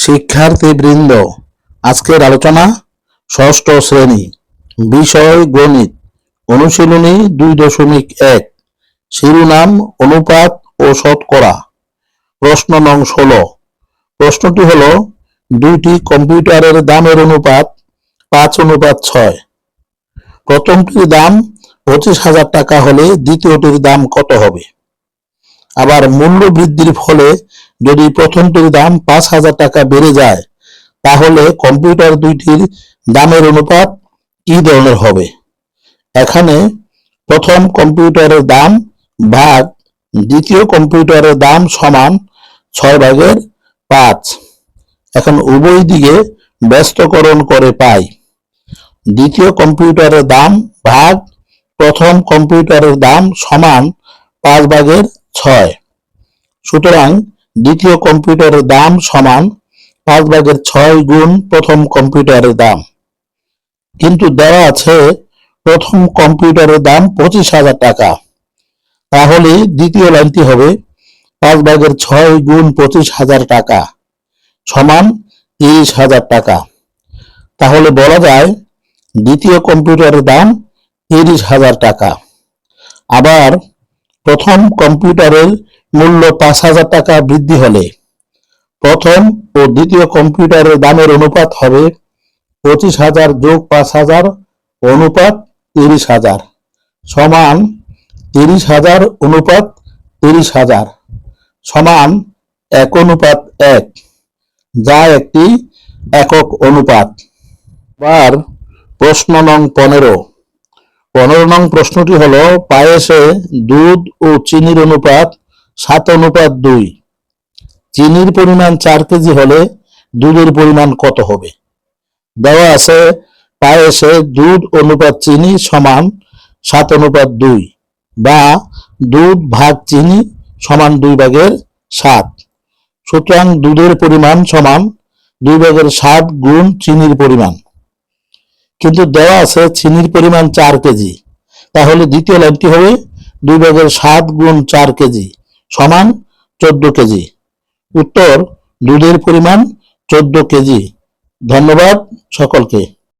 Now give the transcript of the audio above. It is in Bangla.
শিক্ষার্থীবৃন্দ, আজকের আলোচনা ষষ্ঠ শ্রেণি, বিষয় গণিত, অনুশীলনী দুই দশমিক এক, শিরোনাম অনুপাত ও শতকরা, প্রশ্ন নং ষোলো। প্রশ্নটি হলো, দুইটি কম্পিউটারের দামের অনুপাত পাঁচ অনুপাত ছয়। প্রথমটির দাম পঁচিশ হাজার টাকা হলে দ্বিতীয়টির দাম কত হবে? আবার মূল্য বৃদ্ধির ফলে যদি প্রথমটির দাম পাঁচ হাজার টাকা বেড়ে যায়, তাহলে কম্পিউটার দুইটির দামের অনুপাত কি ধরনের হবে? এখানে প্রথম কম্পিউটারের দাম ভাগ দ্বিতীয় কম্পিউটারের দাম সমান ছয় ভাগের পাঁচ। এখন উভয় দিকে ব্যস্তকরণ করে পাই। দ্বিতীয় কম্পিউটারের দাম ভাগ প্রথম কম্পিউটারের দাম সমান পাঁচ ভাগের ছয়। সুতরাং দ্বিতীয় কম্পিউটারের দাম সমান পাঁচ ভাগের ছয় গুণ প্রথম কম্পিউটারের দাম। কিন্তু দেওয়া আছে প্রথম কম্পিউটারের দাম পঁচিশ হাজার টাকা। তাহলে দ্বিতীয় লাইনটি হবে পাঁচ ভাগের ছয় গুণ পঁচিশ হাজার টাকা সমান তিরিশ হাজার টাকা। তাহলে বলা যায় দ্বিতীয় কম্পিউটারের দাম তিরিশ হাজার টাকা। আবার প্রথম কম্পিউটারের মূল্য পাঁচ হাজার টাকা বৃদ্ধি হলে প্রথম ও দ্বিতীয় কম্পিউটারের দামের অনুপাত হবে পঁচিশ হাজার যোগ পাঁচ হাজার, অনুপাত তিরিশ হাজার সমান তিরিশ হাজার, অনুপাত তিরিশ হাজার সমান এক অনুপাত এক, যা একটি একক অনুপাত। এবার প্রশ্ন নং পনেরো। পনেরো নং প্রশ্নটি হলো, পায়েসে দুধ ও চিনির অনুপাত সাত অনুপাত দুই। চিনির পরিমাণ চার কেজি হলে দুধের পরিমাণ কত হবে? দেওয়া আছে, পায়েসে দুধ অনুপাত চিনি সমান সাত অনুপাত দুই বা দুধ ভাগ চিনি সমান দুই ভাগের সাত। সুতরাং দুধের পরিমাণ সমান দুই ভাগের সাত গুণ চিনির পরিমাণ। কিন্তু দেওয়া আছে চিনির পরিমাণ চার কেজি। তাহলে দ্বিতীয় লাইনটি হবে দুই ভাগের সাত গুণ চার কেজি সমান চোদ্দ কেজি। উত্তর দুধের পরিমাণ চোদ্দ কেজি। ধন্যবাদ সকলকে।